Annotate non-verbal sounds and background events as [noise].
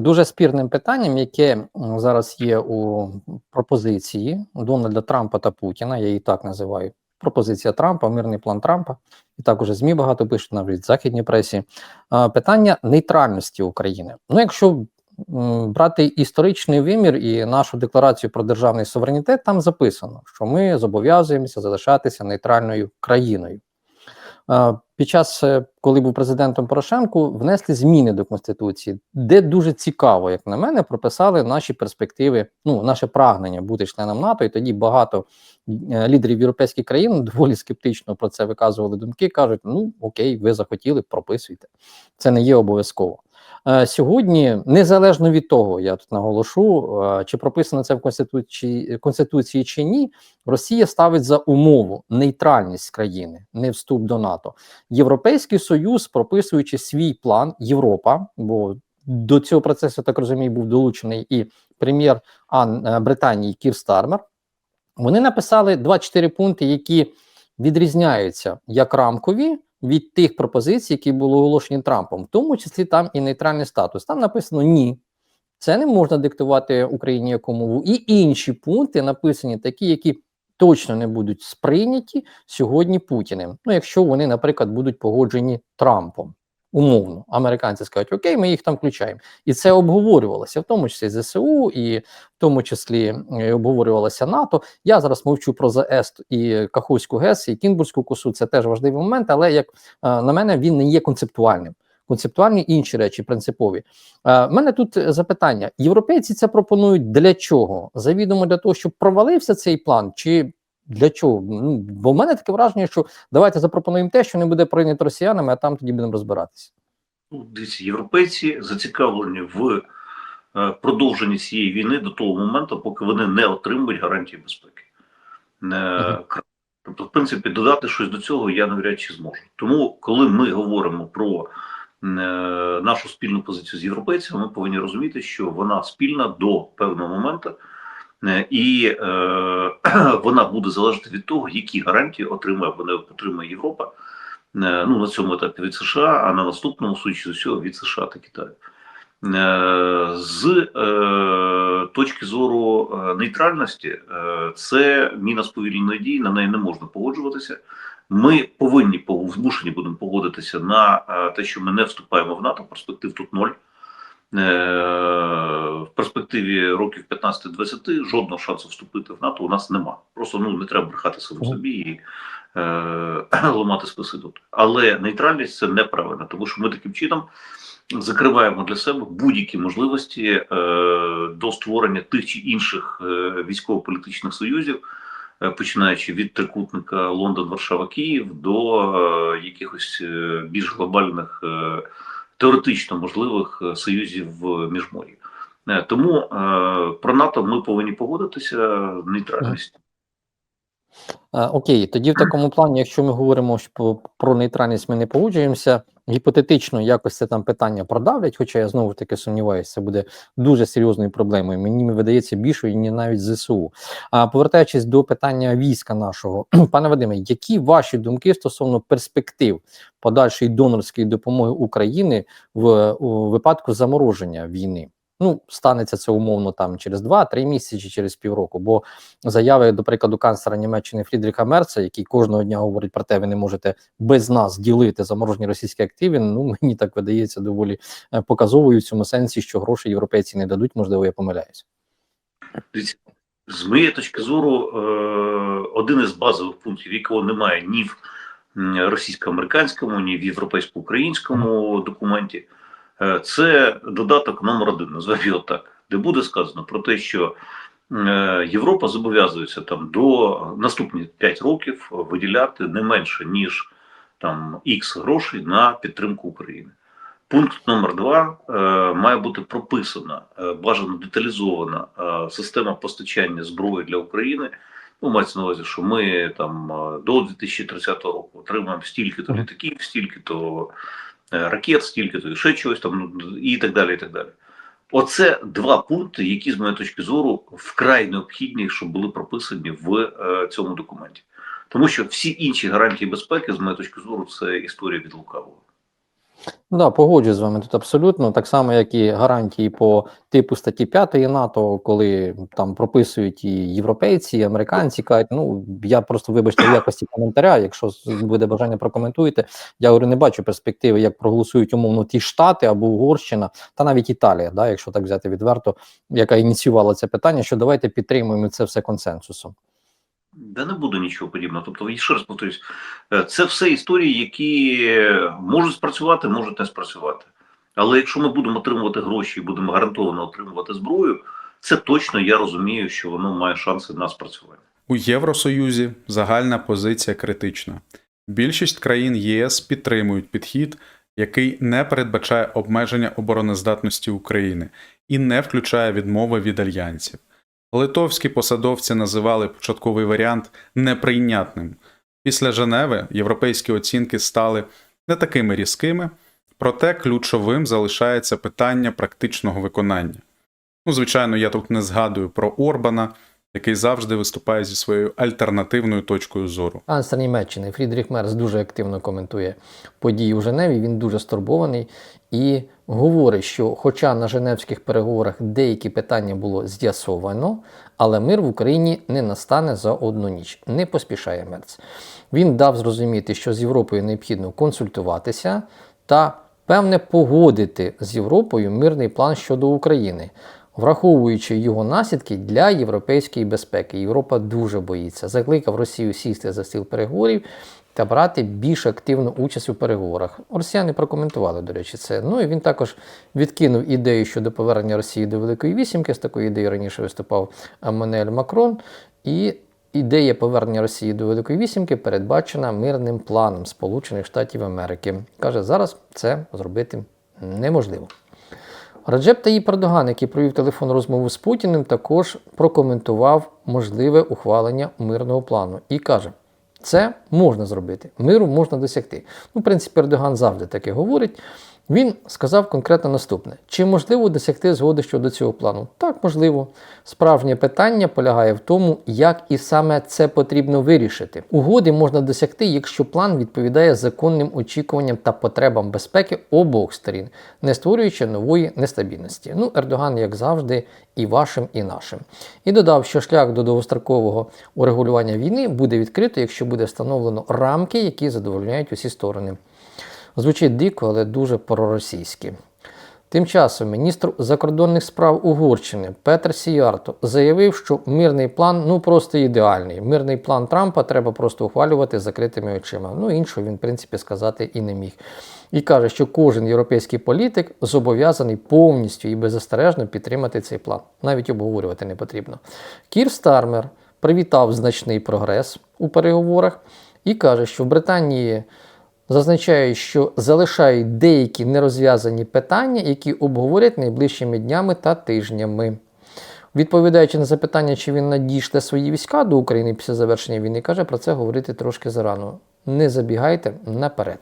дуже спірним питанням, яке зараз є у пропозиції Дональда Трампа та Путіна, я її так називаю. Пропозиція Трампа, мирний план Трампа, і також ЗМІ багато пишуть навіть в західній пресі. Питання нейтральності України. Ну, якщо брати історичний вимір і нашу декларацію про державний суверенітет, там записано, що ми зобов'язуємося залишатися нейтральною країною. Під час, е, коли був президентом Порошенко, внесли зміни до конституції, де дуже цікаво, як на мене, прописали наші перспективи, ну наше прагнення бути членом НАТО. І тоді багато е, лідерів європейських країн доволі скептично про це виказували думки. кажуть: ну окей, ви захотіли, прописуйте. Це не є обов'язково. Е, Сьогодні, незалежно від того, я тут наголошу, е, чи прописано це в конституції конституції чи ні, Росія ставить за умову нейтральність країни, не вступ до НАТО. Європейський союз, прописуючи свій план, Європа, бо до цього процесу так розумію, був долучений і прем'єр е, Британії Кір Стармер. Вони написали 24 пункти, які відрізняються як рамкові від тих пропозицій, які були оголошені Трампом, в тому числі там і нейтральний статус. Там написано ні. Це не можна диктувати Україні яку мову. І інші пункти написані такі, які точно не будуть сприйняті сьогодні Путіним. Ну, якщо вони, наприклад, будуть погоджені Трампом. Умовно, американці скажуть, окей, ми їх там включаємо. І це обговорювалося, в тому числі ЗСУ, і в тому числі е, обговорювалося НАТО. Я зараз мовчу про ЗАЕС і Каховську ГЕС, і Кінбурзьку косу. Це теж важливий момент, але як е, на мене він не є концептуальним. Концептуальні інші речі, принципові. У мене тут запитання: європейці це пропонують для чого? Завідомо для того, щоб провалився цей план, чи для чого? Ну, бо в мене таке враження, що давайте запропонуємо те, що не буде прийнято росіянами, а там тоді будемо розбиратися. Ну, Дивіться, європейці зацікавлені в е, продовженні цієї війни до того моменту, поки вони не отримують гарантії безпеки. Е, Тобто, в принципі, додати щось до цього я навряд чи зможу. Тому, коли ми говоримо про е, нашу спільну позицію з європейцями, ми повинні розуміти, що вона спільна до певного моменту, і е, [clears throat] вона буде залежати від того, які гарантії отримає не отримає Європа. Е, ну, на цьому етапі від США, а на наступному, судячи з усього, від США та Китаю. Е, З е, точки зору е, нейтральності, е, це міна сповільненої дії, на неї не можна погоджуватися. Ми повинні змушені будемо погодитися на е, те, що ми не вступаємо в НАТО, перспектив тут ноль. Е, В перспективі років 15-20 жодного шансу вступити в НАТО у нас нема. Просто ну не треба брехати самому собі і е, [clears throat] ламати списи тут. Але нейтральність це неправильно, тому що ми таким чином закриваємо для себе будь-які можливості е, до створення тих чи інших е, військово-політичних союзів, е, починаючи від трикутника Лондон, Варшава, Київ до е, якихось е, більш глобальних е, теоретично можливих е, союзів в міжмор'ї. Е, Тому е, про НАТО ми повинні погодитися нейтральність. Е, Окей, тоді в такому плані, якщо ми говоримо що про, нейтральність, ми не погоджуємося. Гіпотетично якось це там питання продавлять, хоча я знову ж таки сумніваюся, це буде дуже серйозною проблемою. Мені видається більшою, ні навіть ЗСУ. А повертаючись до питання війська нашого, [clears throat] пане Вадиме, які ваші думки стосовно перспектив подальшої донорської допомоги України в у випадку замороження війни? Ну, станеться це умовно там через 2-3 місяці чи через півроку. Бо заяви, до прикладу, канцлера Німеччини Фрідріха Мерца, який кожного дня говорить про те, ви не можете без нас ділити заморожені російські активи. Ну [laughs] мені так видається доволі е, показовою в цьому сенсі, що гроші європейці не дадуть. Можливо, я помиляюся. З моєї точки зору, е, один із базових пунктів, якого немає ні в російсько-американському, ні в європейсько-українському документі, це додаток номер один, називаю його так, де буде сказано про те, що е, Європа зобов'язується там до наступні 5 років виділяти не менше ніж там X грошей на підтримку України. Пункт номер два е, має бути прописана е, бажано деталізована е, система постачання зброї для України. Ну, мається на увазі, що ми там е, до 2030 року отримаємо стільки-то літаків, стільки-то е, ракет, стільки-то ще чогось там, і так далі. і так далі. Оце два пункти, які, з моєї точки зору, вкрай необхідні, щоб були прописані в е, цьому документі. Тому що всі інші гарантії безпеки, з моєї точки зору, це історія від лукавого. Да, погоджуюсь з вами тут абсолютно. Так само, як і гарантії по типу статті 5 НАТО, коли там прописують і європейці, і американці кажуть, ну я просто вибачте в якості коментаря, якщо буде бажання прокоментуєте, я говорю, не бачу перспективи, як проголосують умовно ті Штати або Угорщина, та навіть Італія, да, якщо так взяти відверто, яка ініціювала це питання, що давайте підтримуємо це все консенсусом. Да не буде нічого подібного. Тобто, ще раз повторюсь, е, це все історії, які можуть спрацювати, можуть не спрацювати. Але якщо ми будемо отримувати гроші і будемо гарантовано отримувати зброю, це точно я розумію, що воно має шанси на спрацювання. У Євросоюзі загальна позиція критична. Більшість країн ЄС підтримують підхід, який не передбачає обмеження обороноздатності України і не включає відмови від альянсів. Литовські посадовці називали початковий варіант неприйнятним. Після Женеви європейські оцінки стали не такими різкими, проте ключовим залишається питання практичного виконання. Ну, звичайно, я тут не згадую про Орбана, який завжди виступає зі своєю альтернативною точкою зору. Канцлер Німеччини Фрідріх Мерц дуже активно коментує події у Женеві. Він дуже стурбований і говорить, що, хоча на Женевських переговорах деякі питання було з'ясовано, але мир в Україні не настане за одну ніч. Не поспішає Мерц. Він дав зрозуміти, що з Європою необхідно консультуватися та певне погодити з Європою мирний план щодо України. Враховуючи його наслідки для європейської безпеки, Європа дуже боїться. Закликав Росію сісти за стіл переговорів та брати більш активну участь у переговорах. Росіяни прокоментували, до речі, це. Ну і він також відкинув ідею щодо повернення Росії до Великої Вісімки. З такою ідеєю раніше виступав Еммануель Макрон. І ідея повернення Росії до Великої Вісімки передбачена мирним планом Сполучених Штатів Америки. Каже, зараз це зробити неможливо. Раджеп Таїп Ердоган, який провів телефонну розмову з Путіним, також прокоментував можливе ухвалення мирного плану і каже: це можна зробити, миру можна досягти. Ну, в принципі, Ердоган завжди таке говорить. Він сказав конкретно наступне: чи можливо досягти згоди щодо цього плану? Так, можливо. Справжнє питання полягає в тому, як і саме це потрібно вирішити. Угоди можна досягти, якщо план відповідає законним очікуванням та потребам безпеки обох сторін, не створюючи нової нестабільності. Ну, Ердоган, як завжди, і вашим, і нашим. І додав, що шлях до довгострокового урегулювання війни буде відкрито, якщо буде встановлено рамки, які задовольняють усі сторони. Звучить дико, але дуже проросійськи. Тим часом міністр закордонних справ Угорщини Петр Сіярто заявив, що мирний план ну просто ідеальний. Мирний план Трампа треба просто ухвалювати закритими очима. Ну іншого він, в принципі, сказати і не міг. І каже, що кожен європейський політик зобов'язаний повністю і беззастережно підтримати цей план. Навіть обговорювати не потрібно. Кір Стармер привітав значний прогрес у переговорах і каже, що в Британії зазначають, що залишають деякі нерозв'язані питання, які обговорять найближчими днями та тижнями. Відповідаючи на запитання, чи він надійшле свої війська до України після завершення війни, каже про це говорити трошки зарано. Не забігайте наперед.